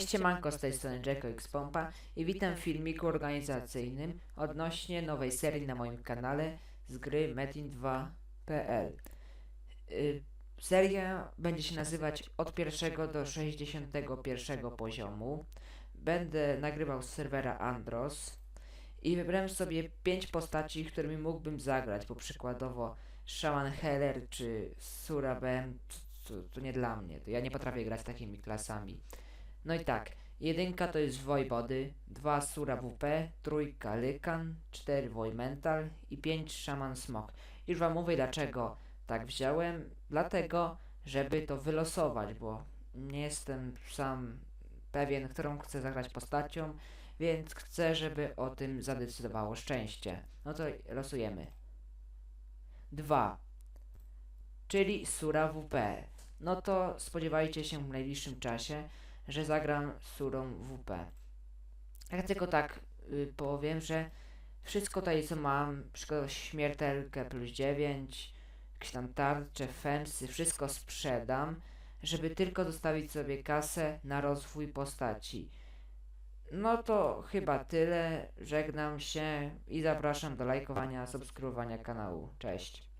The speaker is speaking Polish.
Siemanko, z tej strony Jacko X Pompa i witam w filmiku organizacyjnym odnośnie nowej serii na moim kanale z gry Metin2.pl. Y, Seria będzie się nazywać od pierwszego do 61 poziomu. Będę nagrywał z serwera Andros i wybrałem sobie 5 postaci, którymi mógłbym zagrać, bo przykładowo Shaman Heller czy Surabem to, to, to nie dla mnie, to ja nie potrafię grać takimi klasami. No i tak, jedynka to jest Wojwody, dwa Sura WP, trójka Lykan, cztery Wojmental i pięć Shaman Smok. Już wam mówię dlaczego tak wziąłem, dlatego, żeby to wylosować, bo nie jestem sam pewien, którą chcę zagrać postacią, więc chcę, żeby o tym zadecydowało szczęście. No to losujemy. 2. Czyli Sura WP. No to spodziewajcie się w najbliższym czasie, że zagram Surą WP. Ja tylko tak y, powiem, że wszystko tutaj co mam, przykład śmiertelkę plus 9, jakieś tam tarcze, fensy, wszystko sprzedam, żeby tylko zostawić sobie kasę na rozwój postaci. No to chyba tyle. Żegnam się i zapraszam do lajkowania, subskrybowania kanału. Cześć.